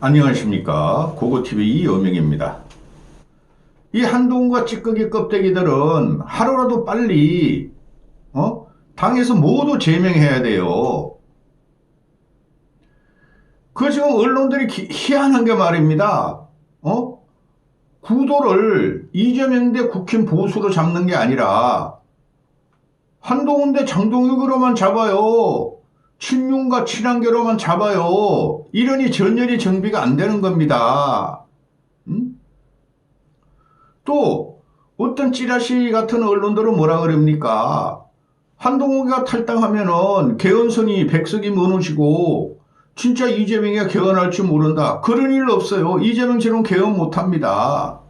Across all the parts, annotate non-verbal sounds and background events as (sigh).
안녕하십니까 고고TV 이여명입니다. 이 한동훈과 찌꺼기 껍데기들은 하루라도 빨리 어? 당에서 모두 제명해야 돼요. 그 지금 언론들이 기- 희한한 게 말입니다. 어? 구도를 이재명 대 국힘 보수로 잡는 게 아니라 한동훈 대 장동혁으로만 잡아요. 친윤과 친한계로만 잡아요. 이러니 전열이 정비가 안 되는 겁니다. 음? 또 어떤 찌라시 같은 언론들은 뭐라 그럽니까? 한동훈이가 탈당하면은 개헌선이 백석이 무너지고 진짜 이재명이가 개헌할 줄 모른다. 그런 일 없어요. 이재명처럼 개헌 못합니다.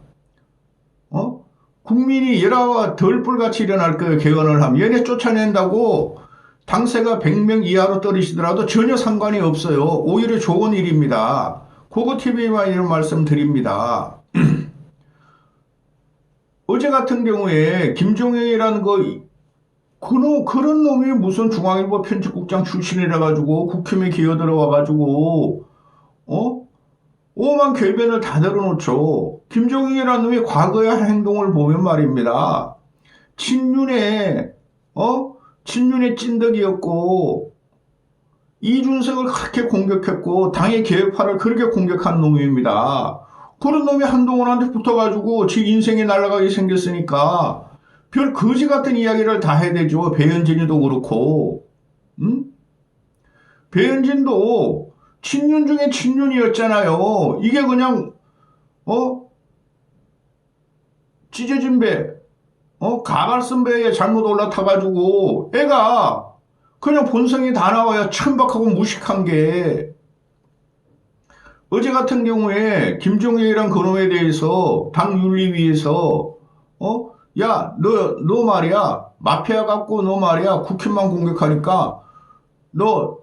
어? 국민이 열화와 덜불같이 일어날 거예요. 개헌을 하면. 얘네 쫓아낸다고 당세가 100명 이하로 떨어지더라도 전혀 상관이 없어요. 오히려 좋은 일입니다. 그거 TV만 이런 말씀 드립니다. (clears throat) 어제 같은 경우에 김종영이라는 거 그놈, 그런 놈이 무슨 중앙일보 편집국장 출신이라 가지고 국힘에 기어 들어와 가지고 어? 오만 결변을 다 들어놓죠. 김종인이라는 놈이 과거의 행동을 보면 말입니다. 친윤의 어? 친윤의 찐덕이었고 이준석을 그렇게 공격했고 당의 계획파를 그렇게 공격한 놈입니다. 그런 놈이 한동훈한테 붙어가지고 지 인생이 날아가게 생겼으니까 별 거지 같은 이야기를 다 해야 되죠. 배현진이도 그렇고, 응? 배현진도 친윤 중에 친윤이었잖아요. 이게 그냥, 어? 찢어진 배, 어? 가발 쓴 배에 잘못 올라타가지고, 애가 그냥 본성이 다 나와요. 천박하고 무식한 게. 어제 같은 경우에 김종혁이란 그놈에 대해서 당 윤리위에서, 어? 야, 너, 너 말이야. 마피아 갖고 너 말이야. 국힘만 공격하니까 너,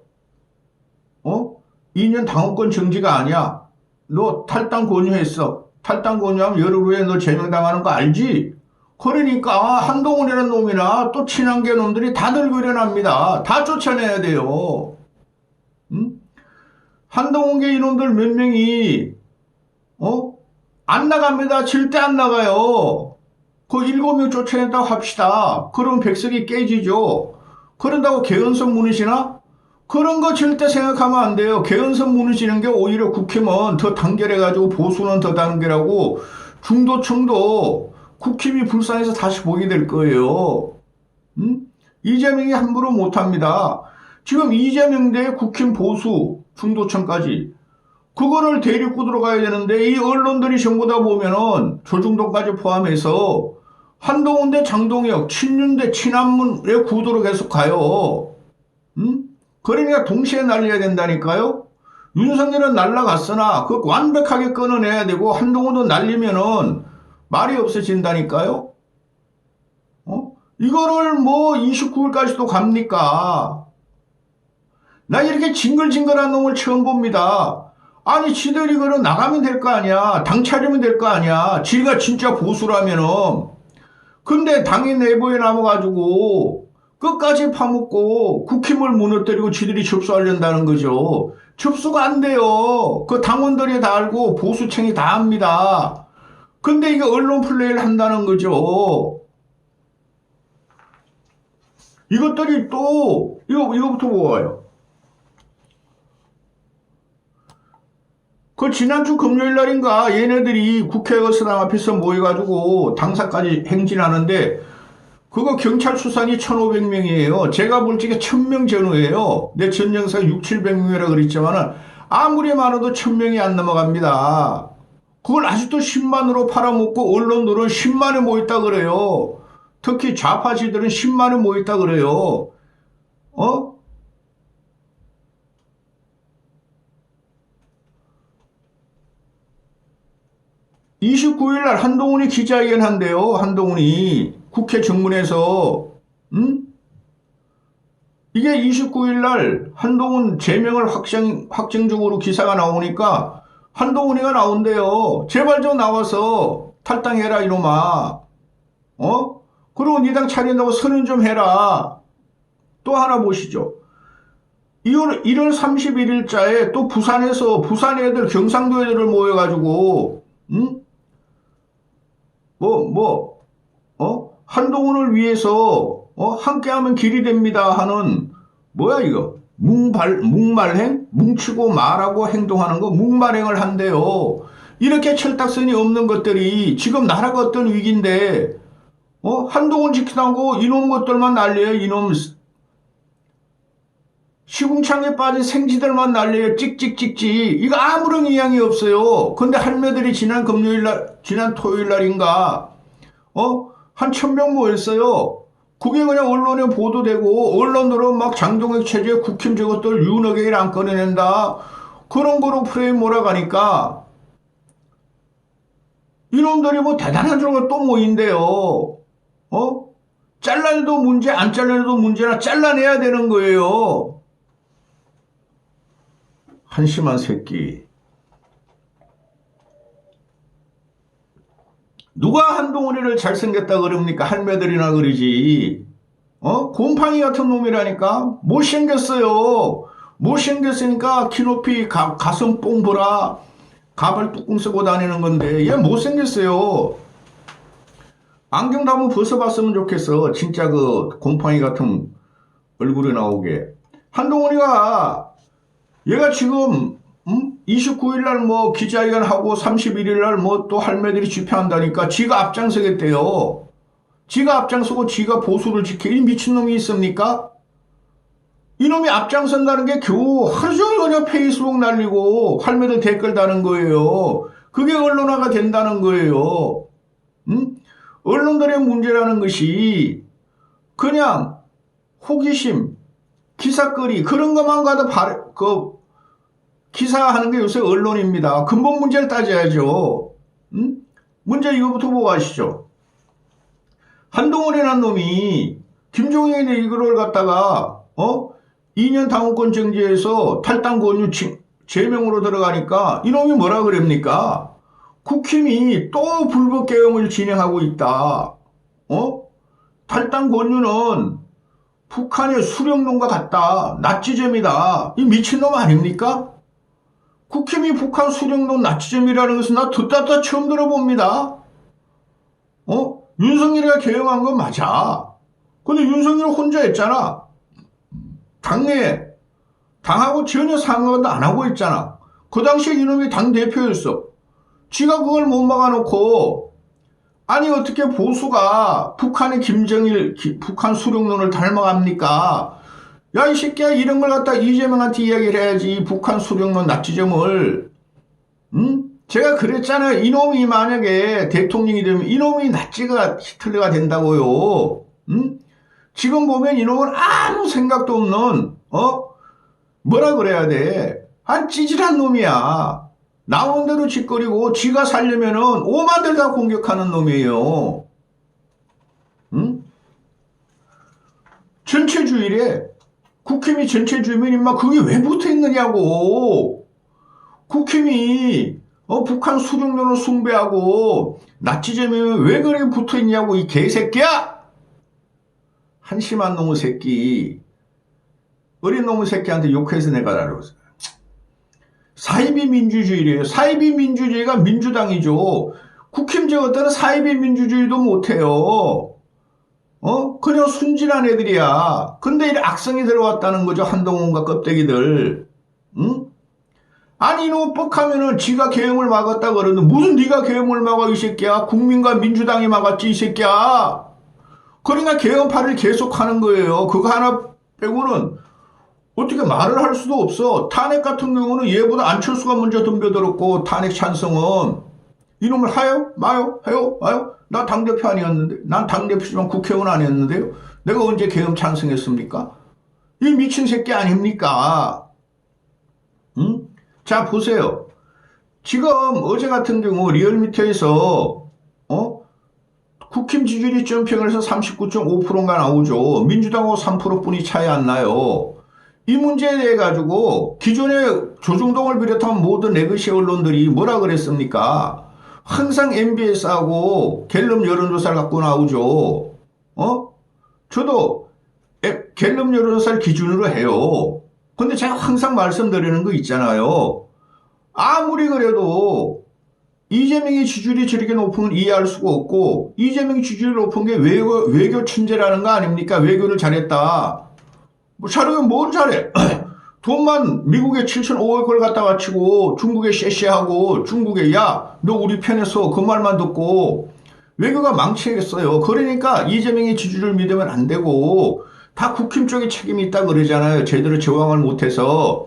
어? 2년 당원권 정지가 아니야. 너 탈당 권유했어. 탈당 권유하면 열흘 후에 너 제명당하는 거 알지? 그러니까 한동훈이라는 놈이나 또 친한계 놈들이 다들 그려납니다. 다 쫓아내야 돼요. 응? 한동훈계 이놈들 몇 명이, 어? 안 나갑니다. 절대 안 나가요. 그 일곱 명 쫓아낸다고 합시다. 그럼 백석이 깨지죠. 그런다고 개헌선 무너지나? 그런 거 절대 생각하면 안 돼요. 개헌선 무너지는 게 오히려 국힘은 더 단결해가지고 보수는 더 단결하고 중도층도 국힘이 불쌍해서 다시 보게 될 거예요. 음? 이재명이 함부로 못합니다. 지금 이재명 대 국힘 보수 중도층까지 그거를 데리고 들어가야 되는데 이 언론들이 전부 다 보면은 조중동까지 포함해서 한동훈 대 장동혁, 친윤 대 친한문의 구도로 계속 가요. 음? 그러니까 동시에 날려야 된다니까요. 윤석열은 날라갔으나 그 완벽하게 끊어내야 되고 한동훈도 날리면은 말이 없어진다니까요. 어? 이거를 뭐 29일까지도 갑니까? 나 이렇게 징글징글한 놈을 처음 봅니다. 아니 지들이 그럼 나가면 될 거 아니야. 당 차리면 될 거 아니야. 지가 진짜 보수라면은. 근데 당의 내부에 남아가지고 끝까지 파묻고 국힘을 무너뜨리고 지들이 접수하려다는 거죠. 접수가 안 돼요. 그 당원들이 다 알고 보수층이 다 압니다. 근데 이게 언론 플레이를 한다는 거죠. 이것들이 또 이거 이거부터 보아요. 그 지난주 금요일 날인가 얘네들이 국회 의사당 앞에서 모여가지고 당사까지 행진하는데 그거 경찰 수산이 1,500명이에요. 제가 볼 적에 1,000명 전후예요. 내 전영상 6, 700명이라 그랬지만은 아무리 많아도 1,000명이 안 넘어갑니다. 그걸 아직도 10만으로 팔아먹고 언론들은 10만에 모였다 그래요. 특히 좌파지들은 10만에 모였다 그래요. 어? (29일) 날 한동훈이 기자회견 한대요 한동훈이 국회 정문에서 음? 이게 29일 날 한동훈 제명을 확정 확정적으로 기사가 나오니까 한동훈이가 나온대요 제발 좀 나와서 탈당해라 이놈아 어 그리고 니당 차린다고 선언 좀 해라 또 하나 보시죠 1월, 1월 31일자에 또 부산에서 부산 애들 경상도 애들을 모여가지고 응? 뭐, 뭐, 어? 한동훈을 위해서, 어? 함께하면 길이 됩니다 하는, 뭐야, 이거? 뭉발, 뭉말행? 뭉치고 말하고 행동하는 거 뭉말행을 한대요. 이렇게 철딱선이 없는 것들이 지금 나라가 어떤 위기인데, 어? 한동훈 지키라고 이놈 것들만 난리예요, 이놈. 시궁창에 빠진 생쥐들만 난리예요, 찍찍찍찍. 이거 아무런 이양이 없어요. 근데 할매들이 지난 금요일 날, 지난 토요일 날인가, 어? 한 천 명 모였어요. 그게 그냥 언론에 보도되고, 언론으로 막 장동혁 체제 국힘 저것들 윤호개를 안 꺼내낸다. 그런 거로 프레임 몰아가니까, 이놈들이 뭐 대단한 줄로 또 모인대요. 어? 잘라내도 문제, 안 잘라내도 문제나 잘라내야 되는 거예요. 한심한 새끼. 누가 한동훈이를 잘생겼다 그럽니까? 할매들이나 그러지. 어? 곰팡이 같은 놈이라니까? 못생겼어요. 못생겼으니까 키 높이 가, 가슴 뽕 보라. 가발 뚜껑 쓰고 다니는 건데 얘 못생겼어요. 안경도 한번 벗어봤으면 좋겠어. 진짜 그 곰팡이 같은 얼굴이 나오게. 한동훈이가 얘가 지금 음? 29일 날 뭐 기자회견 하고 31일 날 뭐 또 할매들이 집회한다니까 지가 앞장서겠대요. 지가 앞장서고 지가 보수를 지켜 이 미친놈이 있습니까? 이놈이 앞장선다는 게 겨우 하루 종일 그냥 페이스북 날리고 할매들 댓글 다는 거예요. 그게 언론화가 된다는 거예요. 음? 언론들의 문제라는 것이 그냥 호기심, 기사거리 그런 것만 가도 바, 그 기사하는 게 요새 언론입니다. 근본 문제를 따져야죠. 음? 문제 이거부터 보고 가시죠. 한동훈이라는 놈이 김종인의 이거를 갖다가 어 2년 당원권 정지에서 탈당 권유 제명으로 들어가니까 이놈이 뭐라 그럽니까? 국힘이 또 불법 개혁을 진행하고 있다. 어? 탈당 권유는 북한의 수령론과 같다. 나치즘이다. 이 미친놈 아닙니까? 국힘이 북한 수령론 나치즘이라는 것은 나 듣다 다 처음 들어봅니다. 어? 윤석열이가 개혁한 건 맞아. 근데 윤석열 혼자 했잖아. 당내 당하고 전혀 상관도 안 하고 있잖아. 그 당시에 이놈이 당대표였어. 지가 그걸 못 막아놓고 아니 어떻게 보수가 북한의 김정일 기, 북한 수령론을 닮아갑니까? 야 이 새끼야 이런 걸 갖다 이재명한테 이야기를 해야지 북한 수령론 나치점을 응? 제가 그랬잖아요. 이놈이 만약에 대통령이 되면 이놈이 나치가 히틀러가 된다고요. 응? 지금 보면 이놈은 아무 생각도 없는 어 뭐라 그래야 돼? 한 찌질한 놈이야. 나온 대로 짓거리고 지가 살려면은 오만들 다 공격하는 놈이에요. 응? 전체주의래. 국힘이 전체주의면 임마 그게 왜 붙어 있느냐고. 국힘이 어, 북한 수령론을 숭배하고 나치즘이 왜 그래 붙어 있냐고 이 개새끼야. 한심한 놈의 새끼. 어린 놈의 새끼한테 욕해서 내가 알아봤어. 사이비 민주주의래요. 사이비 민주주의가 민주당이죠. 국힘 저것들은 사이비 민주주의도 못해요. 어? 그냥 순진한 애들이야. 근데 이 악성이 들어왔다는 거죠. 한동훈과 껍데기들. 응? 아니 이놈 뻑하면은 지가 계엄을 막았다 그러는데 무슨 네가 계엄을 막아 이 새끼야. 국민과 민주당이 막았지 이 새끼야. 그러니까 계엄파를 계속하는 거예요. 그거 하나 빼고는 어떻게 말을 할 수도 없어. 탄핵 같은 경우는 얘보다 안철수가 먼저 덤벼들었고 탄핵 찬성은 이놈을 하요? 마요? 해요? 마요? 나 당대표 아니었는데 난 당대표지만 국회의원 아니었는데요. 내가 언제 계엄 찬성했습니까? 이 미친 새끼 아닙니까? 응? 자 보세요. 지금 어제 같은 경우 리얼미터에서 어? 국힘 지지율이 점평을 해서 39.5%가 나오죠. 민주당하고 3%뿐이 차이 안 나요. 이 문제에 대해 가지고 기존의 조중동을 비롯한 모든 레거시 언론들이 뭐라 그랬습니까? 항상 MBS하고 갤럽 여론조사를 갖고 나오죠. 어? 저도 갤럽 여론조사를 기준으로 해요. 근데 제가 항상 말씀드리는 거 있잖아요. 아무리 그래도 이재명의 지지율이 저렇게 건 이해할 수가 없고 이재명 지지율이 높은 게 외교, 외교 천재라는 거 아닙니까? 외교를 잘했다. 뭐 잘하면 뭘 잘해? 돈만 미국에 7,500을 갖다 바치고 중국에 쎄쎄하고 중국에 야 너 우리 편에서 그 말만 듣고 외교가 망치겠어요. 그러니까 이재명의 지지를 믿으면 안 되고 다 국힘 쪽에 책임이 있다 그러잖아요. 제대로 제왕을 못해서.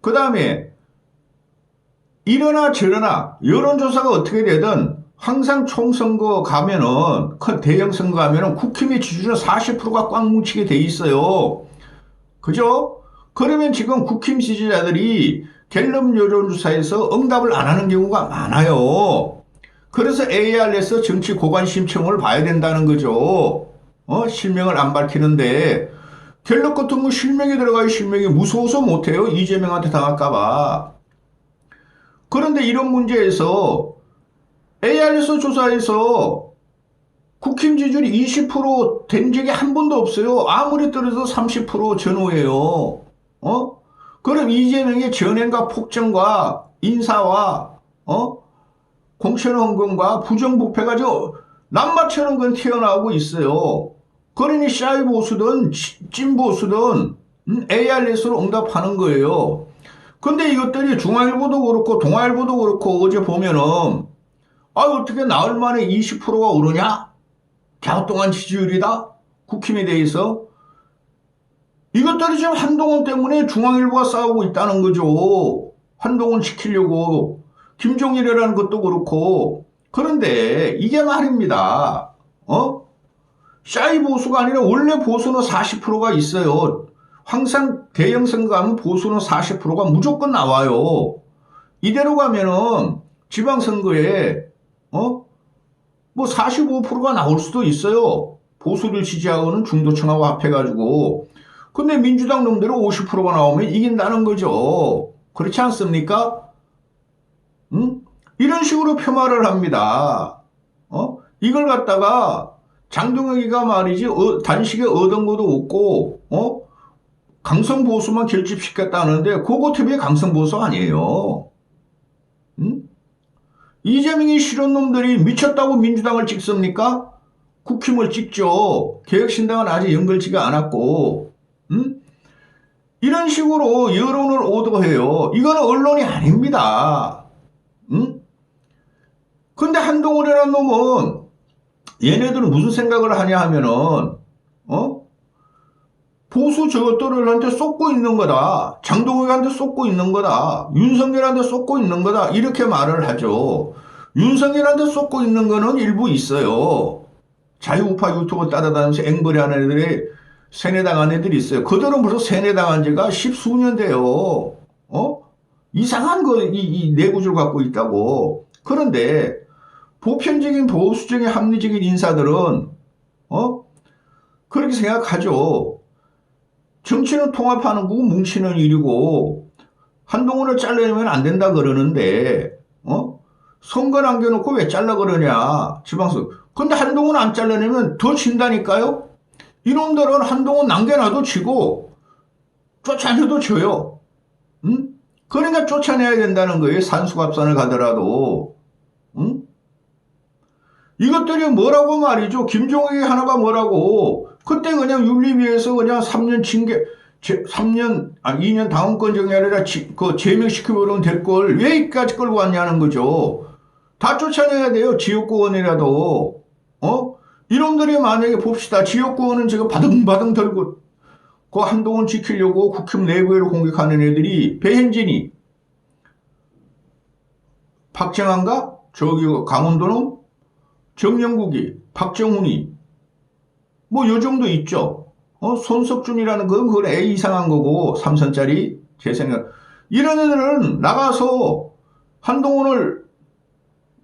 그 다음에 이러나 저러나 여론조사가 어떻게 되든 항상 총선거 가면은 큰 대형 선거 가면은 국힘의 지지율은 40%가 꽉 뭉치게 돼 있어요. 그죠? 그러면 지금 국힘 지지자들이 갤럽 여론조사에서 응답을 안 하는 경우가 많아요. 그래서 AR에서 정치 고관 심청을 봐야 된다는 거죠. 어? 실명을 안 밝히는데 갤럽 같은 거 실명이 들어가야 실명이 무서워서 못해요. 이재명한테 당할까봐. 그런데 이런 문제에서 AR에서 조사해서 국힘 지지율이 20%된 적이 한 번도 없어요. 아무리 떨어져도 30% 전후예요. 어? 그럼 이재명의 전행과 폭정과 인사와 어? 공천 헌금과 부정부패가 저 남마처럼 건 튀어나오고 있어요. 그러니 샤이 보수든 찐 보수든 음, ARS로 응답하는 거예요. 근데 이것들이 중앙일보도 그렇고 동아일보도 그렇고 어제 보면은 아 어떻게 나흘 만에 20%가 오르냐? 갸우뚱한 지지율이다? 국힘에 대해서 이것들이 지금 한동훈 때문에 중앙일보가 싸우고 있다는 거죠. 한동훈 시키려고 김종일이라는 것도 그렇고 그런데 이게 말입니다. 어? 샤이 보수가 아니라 원래 보수는 40%가 있어요. 항상 대형 선거 하면 보수는 40%가 무조건 나와요. 이대로 가면은 지방선거에 어? 뭐 45%가 나올 수도 있어요. 보수를 지지하고는 중도층하고 합해가지고. 근데 민주당 놈대로 50%가 나오면 이긴다는 거죠. 그렇지 않습니까? 응? 이런 식으로 폄하를 합니다. 어? 이걸 갖다가 장동혁이가 말이지 어, 단식에 얻은 것도 없고 어? 강성 보수만 결집시켰다는데 그거 TV 강성 보수 아니에요. 응? 이재명이 싫은 놈들이 미쳤다고 민주당을 찍습니까? 국힘을 찍죠. 개혁신당은 아직 연결지가 않았고, 응? 이런 식으로 여론을 오도해요. 이거는 언론이 아닙니다. 응? 근데 한동훈이라는 놈은 얘네들은 무슨 생각을 하냐 하면은, 어? 보수 저것들한테 쏟고 있는 거다. 장동혁한테 쏟고 있는 거다. 윤석열한테 쏟고 있는 거다. 이렇게 말을 하죠. 윤석열한테 쏟고 있는 거는 일부 있어요. 자유우파 유튜브 따라다니면서 앵벌이 하는 애들이 세뇌당한 애들이 있어요. 그들은 벌써 세뇌당한 지가 십수년 돼요. 어? 이상한 거, 이, 이 내구줄 갖고 있다고. 그런데 보편적인 보수적인 합리적인 인사들은, 어? 그렇게 생각하죠. 정치는 통합하는 거고 뭉치는 일이고 한동훈을 잘라내면 안 된다 그러는데 어? 선거 남겨놓고 왜 잘라 그러냐 지방선 근데 한동훈 안 잘라내면 더 진다니까요 이놈들은 한동훈 남겨놔도 지고 쫓아내도 져요 응? 그러니까 쫓아내야 된다는 거예요 산수갑산을 가더라도 응? 이것들이 뭐라고 말이죠 김종욱이 하나가 뭐라고 그때 그냥 윤리위에서 그냥 3년 징계, 3년, 아, 2년 당원권 지, 그 제명시키면 될 걸 왜 이까지 끌고 왔냐는 거죠. 다 쫓아내야 돼요. 지역구원이라도. 어? 이놈들이 만약에 봅시다. 지역구원은 지금 바등바등 들고 그 한동훈 지키려고 국힘 내부를 공격하는 애들이 배현진이 박정환가 저기 강원도는 정영국이 박정훈이 뭐, 요 정도 있죠. 어, 손석준이라는 건 그건 애 이상한 거고, 삼선짜리, 제 생각. 이런 애들은 나가서 한동훈을,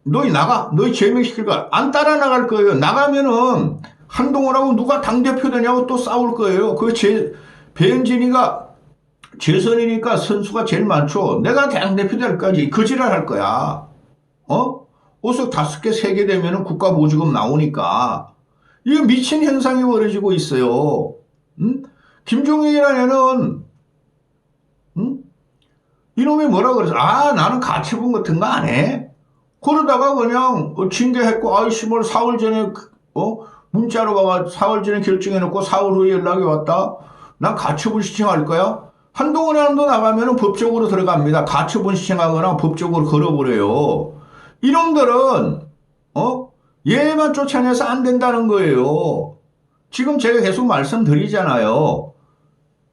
너희 나가, 너희 제명시킬 거야. 안 따라 나갈 거예요. 나가면은 한동훈하고 누가 당대표 되냐고 또 싸울 거예요. 그 제, 배현진이가 재선이니까 선수가 제일 많죠. 내가 당대표 될까지 거지랄 할 거야. 어? 오석 다섯 개, 세 개 되면은 국가보조금 나오니까. 이거 미친 현상이 벌어지고 있어요. 음? 김종인이라는 애는 응? 이놈이 뭐라 그랬어? 아, 나는 가처분 같은 거 안 해. 그러다가 그냥 어, 징계했고, 아이씨, 뭘 4월 전에, 그, 어? 문자로 와가 4월 전에 결정해놓고 4월 후에 연락이 왔다? 난 가처분 신청할 거야? 한동훈이랑도 나가면 법적으로 들어갑니다. 가처분 신청하거나 법적으로 걸어버려요. 이놈들은, 어? 얘만 쫓아내서 안 된다는 거예요. 지금 제가 계속 말씀드리잖아요.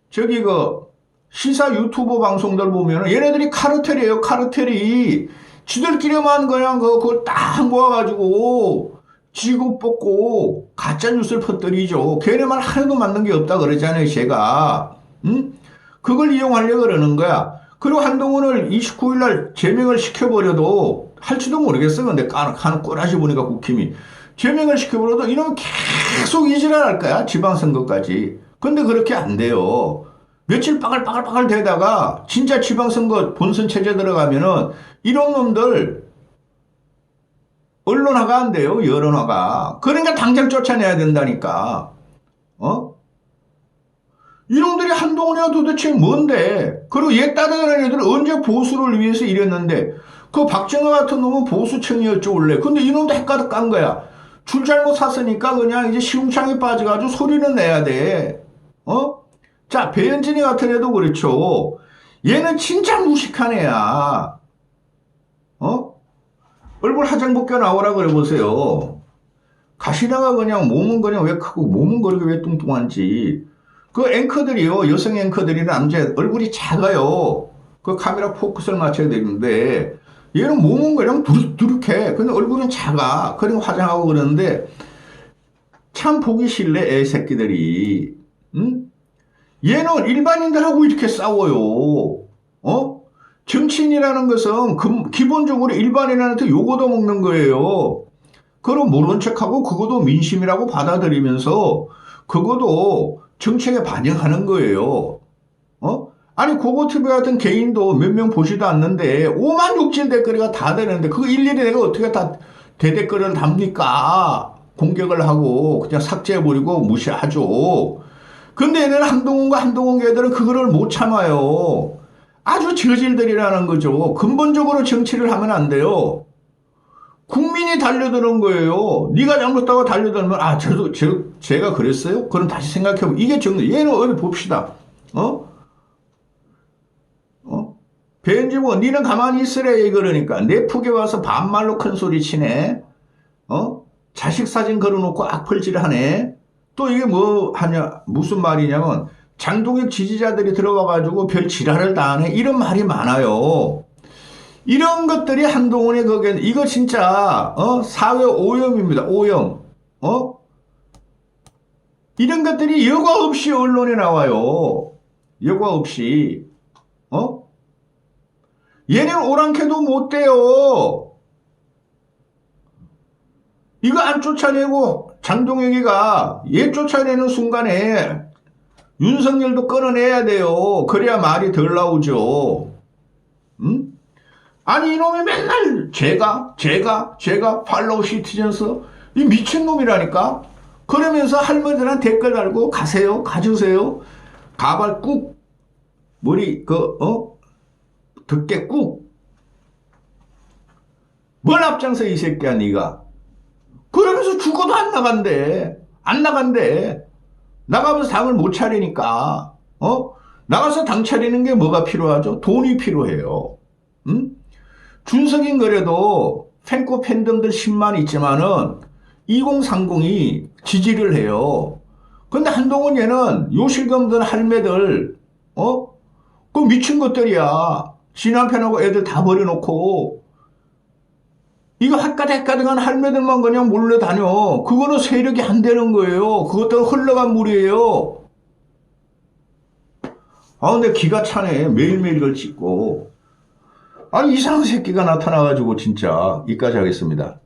저기 그, 시사 유튜버 방송들 보면 은 얘네들이 카르텔이에요, 카르텔이. 지들끼리만 그냥 그, 그걸 딱 모아가지고 지고 뽑고 가짜 뉴스를 퍼뜨리죠. 걔네만 하나도 맞는 게 없다 그러잖아요, 제가. 응? 그걸 이용하려고 그러는 거야. 그리고 한동훈을 29일날 제명을 시켜버려도 할지도 모르겠어. 근데 까는 꼬라지 보니까 국힘이. 제명을 시켜버려도 이놈은 계속 이질할 거야. 지방선거까지. 근데 그렇게 안 돼요. 며칠 빠글빠글빠글 되다가 진짜 지방선거 본선 체제 들어가면은 이런 놈들 언론화가 안 돼요. 여론화가. 그러니까 당장 쫓아내야 된다니까. 어? 이놈들이 한동훈이가 도대체 뭔데? 그리고 얘 따라가는 애들은 언제 보수를 위해서 일했는데 그 박정호 같은 놈은 보수층이었죠 원래. 근데 이놈도 헷가득 깐 거야. 줄 잘못 샀으니까 그냥 이제 시궁창에 빠져가지고 소리는 내야 돼. 어? 자 배현진이 같은 애도 그렇죠. 얘는 진짜 무식한 애야. 어? 얼굴 화장 벗겨 나오라 그래 보세요. 가시다가 그냥 몸은 그냥 왜 크고 몸은 그렇게 왜 뚱뚱한지. 그 앵커들이요, 여성 앵커들이 남자 얼굴이 작아요. 그 카메라 포커스를 맞춰야 되는데 얘는 몸은 그냥 두둑두둑해. 근데 얼굴은 작아. 그리고 화장하고 그러는데 참 보기 싫네, 애 새끼들이. 응? 얘는 일반인들하고 이렇게 싸워요. 어? 정치인이라는 것은 금- 기본적으로 일반인한테 요거도 먹는 거예요. 그럼 모른 척하고 그것도 민심이라고 받아들이면서 그것도 정책에 반영하는 거예요. 어? 아니 고고TV 같은 개인도 몇 명 보지도 않는데 5만 6천 댓글이가 다 되는데 그거 일일이 내가 어떻게 다 대댓글을 답니까? 공격을 하고 그냥 삭제해버리고 무시하죠. 근데 얘네는 한동훈과 한동훈 걔들은 그거를 못 참아요. 아주 저질들이라는 거죠. 근본적으로 정치를 하면 안 돼요. 국민이 달려드는 거예요. 네가 잘못하고 달려들면 아 저도 저 제가 그랬어요? 그럼 다시 생각해보면 이게 정 얘는 어디 봅시다. 어? 어? 배현지뭐 니는 가만히 있으래 그러니까 내 푹에 와서 반말로 큰 소리 치네. 어? 자식 사진 걸어놓고 악플질 하네. 또 이게 뭐 하냐 무슨 말이냐면 장동혁 지지자들이 들어와가지고 별 지랄을 다 하네 이런 말이 많아요. 이런 것들이 한동훈의 거기에 이거 진짜 어 사회 오염입니다. 오염. 어? 이런 것들이 여과 없이 언론에 나와요. 여과 없이. 어? 얘는 오랑캐도 못 돼요. 이거 안 쫓아내고 장동혁이가 얘 쫓아내는 순간에 윤석열도 끌어내야 돼요. 그래야 말이 덜 나오죠. 응? 아니 이놈이 맨날 제가 제가 제가 팔로우 시티즌스? 이 미친놈이라니까? 그러면서 할머니들한 댓글 달고 가세요 가주세요. 가발 꾹 머리 그어? 듣게 꾹. 뭘 앞장서 이 새끼야 네가? 그러면서 죽어도 안 나간대. 안 나간대 나가면서 당을 못 차리니까 어 나가서 당 차리는 게 뭐가 필요하죠 돈이 필요해요 응? 준석인 그래도 팬코 팬덤들 10만 있지만은 2030이 지지를 해요. 근데 한동훈 얘는 요실금들 할매들, 어? 그 미친 것들이야. 지 남편하고 애들 다 버려놓고, 이거 핫가닥가닥한 할매들만 그냥 몰려다녀. 그거는 세력이 안 되는 거예요. 그것들은 흘러간 물이에요. 아, 근데 기가 차네. 매일매일 이걸 찍고. 아니 이상한 새끼가 나타나가지고 진짜 이까지 하겠습니다.